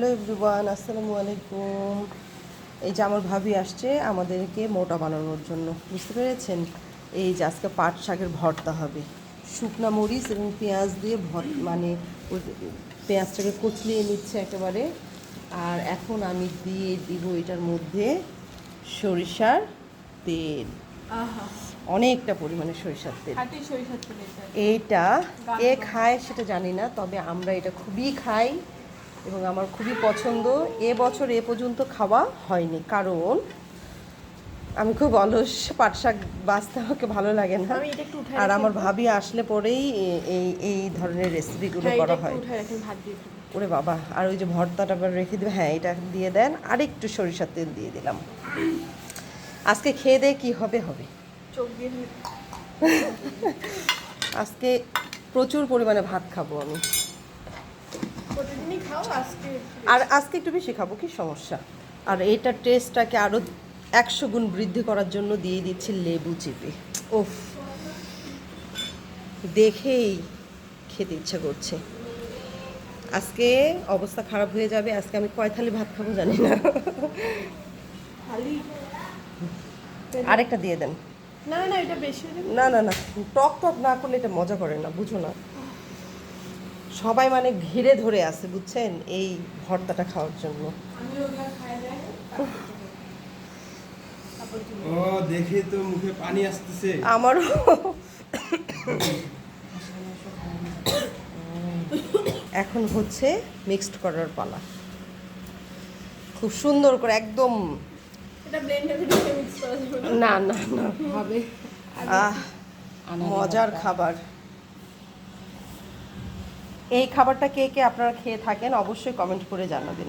Hello everyone আসসালামু আলাইকুম। এই যে আমার ভাবি আসছে আমাদেরকে মোটা বানানোর জন্য বুঝতে পেরেছেন? এই যে আজকে পাট শাকের ভর্তা হবে। শুকনা মরিচ এবং পেঁয়াজ দিয়ে ভর মানে পেঁয়াজটাকে কুচলিয়ে নিচ্ছে একেবারে। আর এখন আমি দিয়ে দিব এটার মধ্যে সরিষার তেল। অনেকটা পরিমাণে সরিষার তেল। এটা। এইটা কে খায় সেটা জানি না তবে আমরা এটা খুবই খাই। এবং আমার খুবই পছন্দ। এ বছর এ পর্যন্ত খাওয়া হয়নি কারণ আমি খুব অলস পাট শাক বাঁচতে আমাকে ভালো লাগে না। আর আমার ভাবি আসলে পরেই এই এই ধরনের রেসিপিগুলো হ্যাঁ, করা হয়। ওরে বাবা আর ওই যে ভর্তাটা আবার রেখে দেবে হ্যাঁ এটা দিয়ে দেন। আর একটু সরিষার তেল দিয়ে দিলাম। আজকে খেয়ে দিয়ে কী হবে হবে। আজকে প্রচুর পরিমাণে ভাত খাব আমি। প্রতিদিনই খাও আজকে আর আজকে একটু বেশি খাব কি সমস্যা? আর এইটার টেস্টটাকে আরও একশো গুণ বৃদ্ধি করার জন্য দিয়ে দিচ্ছি লেবু চিপে। ওফ দেখেই খেতে ইচ্ছা করছে। আজকে অবস্থা খারাপ হয়ে যাবে আজকে আমি কয় থালি ভাত খাব জানি না। আরেকটা দিয়ে দেন। না না এটা বেশি না না না টক টক না করলে এটা মজা করে না বুঝো না। সবাই মানে ঘিরে ধরে আছে বুঝছেন? এই ভর্তাটা খাওয়ার জন্য। ও দেখে তো মুখে পানি আসতেছে। আমারও। এখন হচ্ছে মিক্সড করার পালা। খুব সুন্দর করে একদম না? না না না। হবে। আহ মজার খাবার। এই খাবারটা কে কে আপনারা খেয়ে থাকেন অবশ্যই কমেন্ট করে জানাবেন।